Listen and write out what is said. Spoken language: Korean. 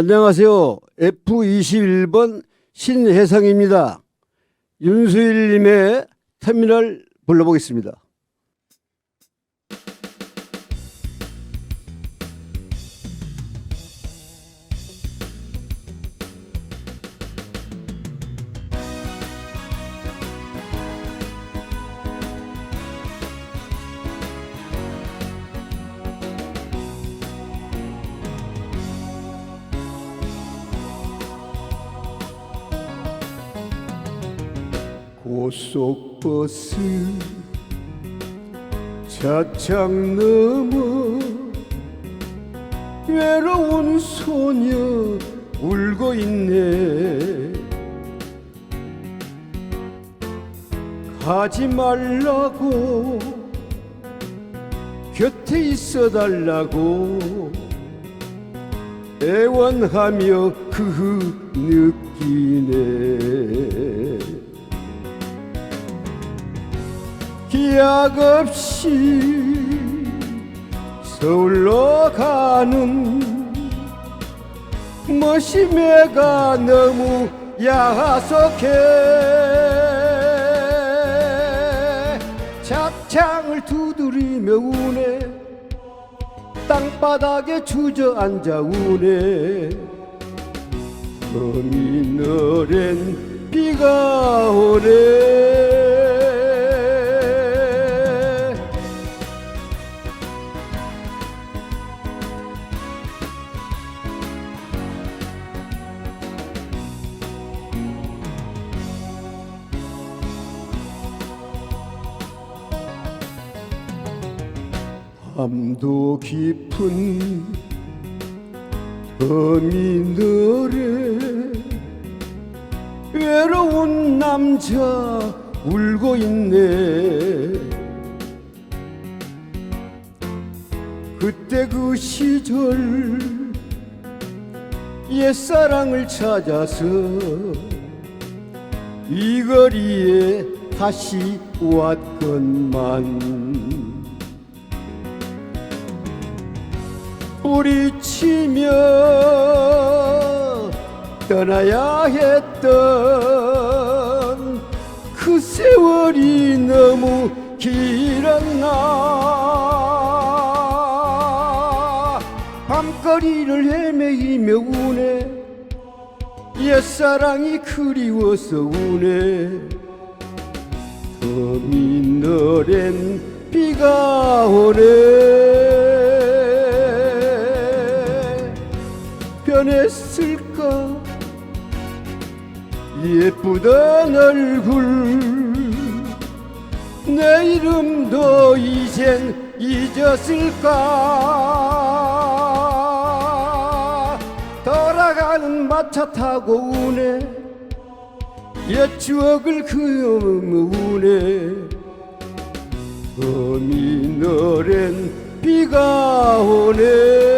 안녕하세요. F21번 신혜성입니다. 윤수일님의 터미널 불러보겠습니다. 고속버스 차창 너머 외로운 소녀 울고 있네. 가지 말라고 곁에 있어 달라고 애원하며 그 느끼네 약 없이 서울로 가는 머시매가 너무 야속해. 잡창을 두드리며 우네. 땅바닥에 주저앉아 우네. 터미널엔 비가 오네 밤도 깊은 터미널에 외로운 남자 울고 있네. 그때 그 시절 옛사랑을 찾아서 이 거리에 다시 왔건만 뿌리치며 떠나야 했던 그 세월이 너무 길었나. 밤거리를 헤매이며 우네. 옛사랑이 그리워서 우네. 터미널엔 비가 오네 변했을까? 예쁘던 얼굴. 내 이름도 이젠 잊었을까? 돌아가는 마차 타고 우네. 옛 추억을 그으며 우네. 터미널엔 비가 오네